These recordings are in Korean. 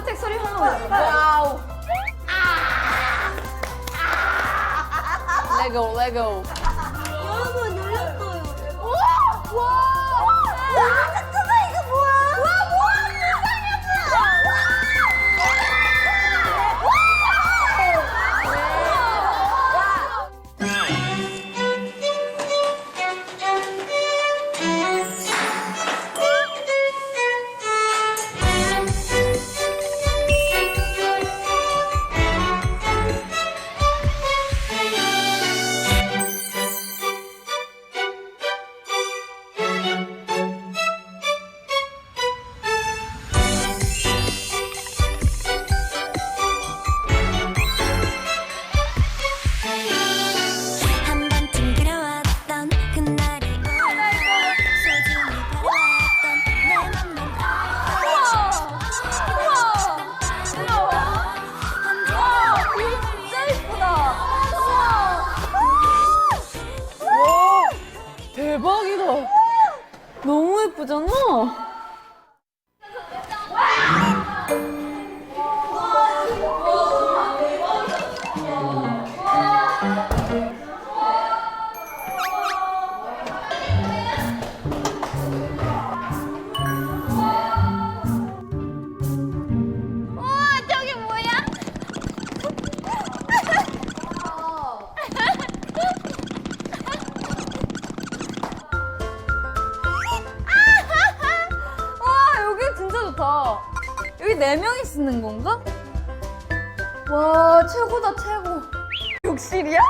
만화책 소리 한번 와우. 레고 레고. 여러분 놀랐어요. 와! 와! 와, 대박이다. 너무 예쁘잖아. 여기 네 명이 쓰는 건가? 와 최고다 최고. 욕실이야?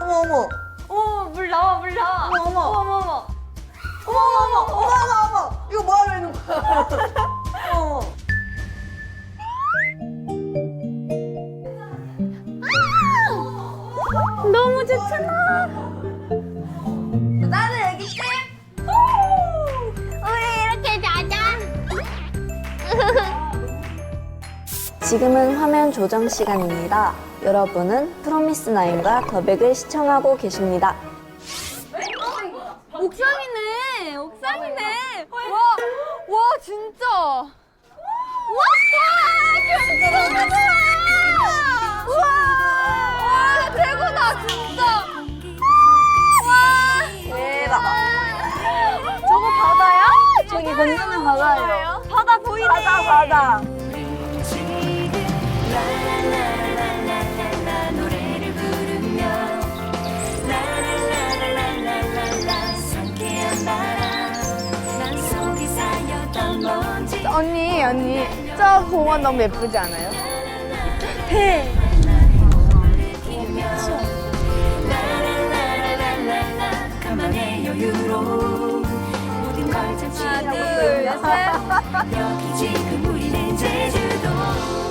어머 어머. 어, 물 나와, 물 나와. 어머, 어머. 어머, 어머. 어머 어머 어머 어머 어머. 이거 뭐 하고 있는 거야? 어머. 너무 좋잖아. 지금은 화면 조정 시간입니다. 여러분은 프로미스 나인과 더백을 시청하고 계십니다. 옥상이네. 옥상이네. 와, 와 진짜. 와, 경치 너무 좋아. 우와, 와 최고다 진짜. 와, 대박. 저거 바다야? 저기 건너는 바다예요. 바다 보이네. 바다, 바다. 언니, 언니, 저 공원 너무 예쁘지 않아요? 걸 잠시 하나, 둘, 셋. 여기 지금 우리는 제주도